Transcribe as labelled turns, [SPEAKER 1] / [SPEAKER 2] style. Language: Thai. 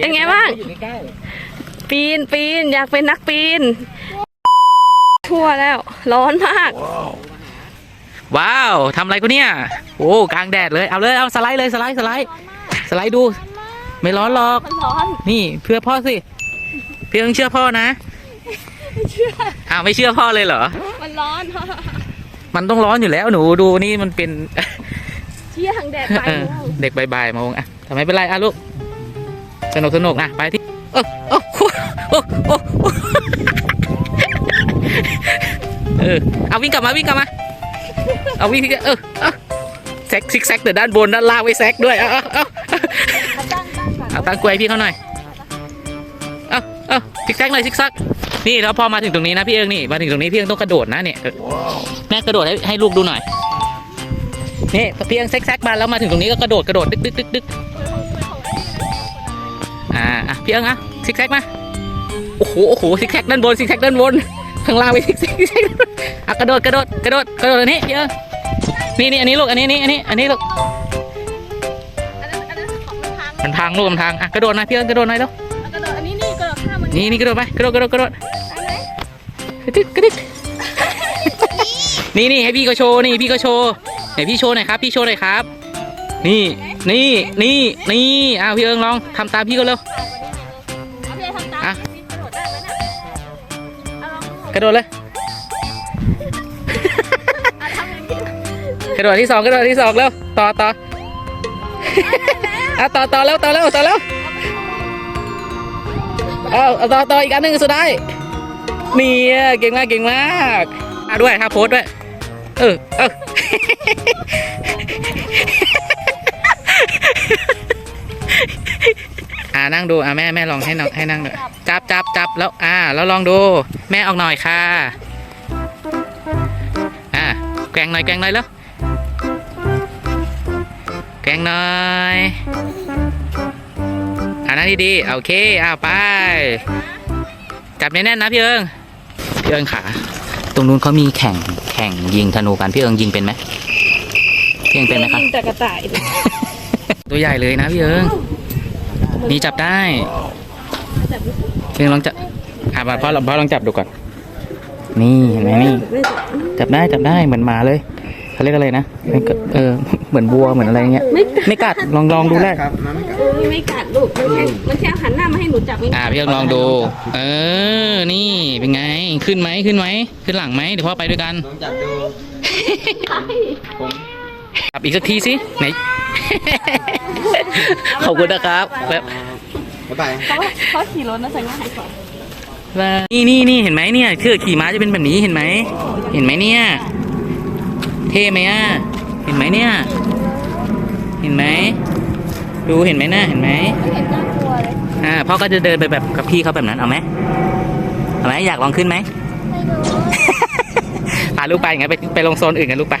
[SPEAKER 1] เป็นไงบ้าง
[SPEAKER 2] อยู่ใกล้
[SPEAKER 1] ปีนปีนอยากเป็นนักปีน ทั่วแล้ว ร้อนมาก
[SPEAKER 2] ๆว้าวทำอะไรกูเนี่ย โอ้กลางแดดเลย เอาเลยเอาสไลด์เลยสไลด์สไลด์สไลด์ดู ไม่ร้อนหรอก
[SPEAKER 1] มันร้อน
[SPEAKER 2] นี่เพื่อพ่อสิเพียงเชื่อพ่อนะอ้าวไม่เชื่อพ่อเลยเหรอ
[SPEAKER 1] มันร้อน
[SPEAKER 2] มันต้องร้อนอยู่แล้วหนูดูนี่มันเป็น
[SPEAKER 1] เชี่ยทางแดดไป
[SPEAKER 2] เออเด็กบายๆมองอะทำไมเป็นไรอะลูก สนุกสนุกอะไปที่โอ้โอ้โอ้โอ้เออเอาวิ่งกลับมาวิ่งกลับมาเอาวิ่งที่เออเอาแซกซิกแซกแต่ด้านบนด้านล่างไว้แซกด้วยเอาเอาเอา
[SPEAKER 1] เอาตั้งก่อน
[SPEAKER 2] เอาตั้วยพี่เขาหน่อยเอาเอาซิกแซกหน่อยซิกแซกนี่แล้วพอมาถึงตรงนี้นะพี่เอิงนี่มาถึงตรงนี้พี่เอิงต้องกระโดดนะเนี่ยเออแม่กระโดดให้ให้ลูกดูหน่อยนี่พี่เอิงแซกแซกมาแล้วมาถึงตรงนี้ก็กระโดดกระโดดดึกดึกดึกดึก อ่าอะพี่เอิงอะซิกแซกมาโอ้โหโอ้โหซิกแซกด้านบนซิกแซกด้านบนข้างล่างไปซิกแซกซิกแซกอะกระโดดกระโดดกระโดดกระโดดอันนี้พี่เอิงนี่นี่อันนี้ลูกอันนี้นี่อันนี้อันนี้ลูก
[SPEAKER 1] อันนั้นอันนั้นของมันพัง
[SPEAKER 2] มันพังลูกมันพังอะกระโดดหนะพี่เอิงกระโดดหน่อยเร็ว
[SPEAKER 1] แล้วกระโดดอันนี้นี่กระโดดข้ามมัน
[SPEAKER 2] นี่นี่กระโดดไปกระโดดกระโดดกระโดด
[SPEAKER 1] อันไหน
[SPEAKER 2] กระดึกกระดึกนี่นี่ให้พี่ก็โชว์นี่พี่ก็โชว์ไหนพี่โชว์หน่อยครับพี่โชว์หน่อยครับ นี่นี่นี่นี่อ้าวพี่เอิงลองทำตามพี่ก็เร็ว
[SPEAKER 1] เอาพี่ทำตาม
[SPEAKER 2] อะ
[SPEAKER 1] พี่กระโดดได้ไหมน่ะเอาลองดู
[SPEAKER 2] กระโดดเลย
[SPEAKER 1] อะทำอย่างนี้
[SPEAKER 2] กระโดดที่สองกระโดดที่สองเร็วต่อต่ออะต่อต่อแล้วต่อแล้วต่อแล้วเอาเอาต่อต่ออีกอันหนึ่งสุดท้ายนี่อะเก่งมากเก่งมากอะด้วยท่าโพสด้วยเออเออ นั่งดูอะแม่แม่ลองให้น้องให้นั่งด้วยจับจับจับแล้วอ่าแล้วลองดู แม่ออกหน่อยค่ะอ่าแกว่งหน่อยแกว่งหน่อยแล้วแกงหน่อยอ่านั่งดีๆโอเคอ้าวไป จับแน่นๆนะพี่เอิงพี่เอิงขาตรงนู้นเขามีแข่งแข่งยิงธนูกันพี่เอิงยิงเป็นไหมพี่เอิงเป็นไหมครับ
[SPEAKER 1] ยิงแต่กระต่าย
[SPEAKER 2] ตัวใหญ่เลยนะพี่เอิง นี่จับได้พี่เอิงลองจับอะพ่อพ่อลองจับดูก่อน นี่เห็นไหมนี่ จับได้จับได้เหมือนหมาเลยเขาเรียกอะไรนะไม่ก็เออเหมือนบัวเหมือนอะไรเงี้ย
[SPEAKER 1] ไม่
[SPEAKER 2] ไม่กัดลองลองดูแรก
[SPEAKER 3] ครับน้ำไม่กัด
[SPEAKER 1] เออไม่กัดลูกมันแค่มันแค่หันหน้ามาให้หนูจับเอง
[SPEAKER 2] อ่าพี่เอิงลองดู เออ นี่เป็นไงขึ้นไหมขึ้นไหมขึ้นหลังไหมเดี๋ยวพ่อไปด้วยกัน
[SPEAKER 3] ลองจับดูผม
[SPEAKER 2] จับอีกสักทีสิไหน ขอบคุณนะครับแบบ
[SPEAKER 3] บ๊ายบาย
[SPEAKER 1] เขาเขาขี่รถนะใส่ง่ายกว่า
[SPEAKER 2] นี่นี่นี่เห็นไหมเนี่ยเชือกขี่ม้าจะเป็นแบบนี้เห็นไหม เห็นไหมเนี่ย เท่ไหมอะ เห็นไหมเนี่ย เห็นไหม ดูเห็นไหมนะเห็นไหม
[SPEAKER 1] ไม่เห็นน่ากลัวเลย
[SPEAKER 2] อ่าพ่อก็จะเดินไปแบบกับพี่เขาแบบนั้นเอาไหมเอาไหมอยากลองขึ้นไหมพาลูกไปงั้นไปไปลงโซนอื่นกันลูกไป
[SPEAKER 1] เ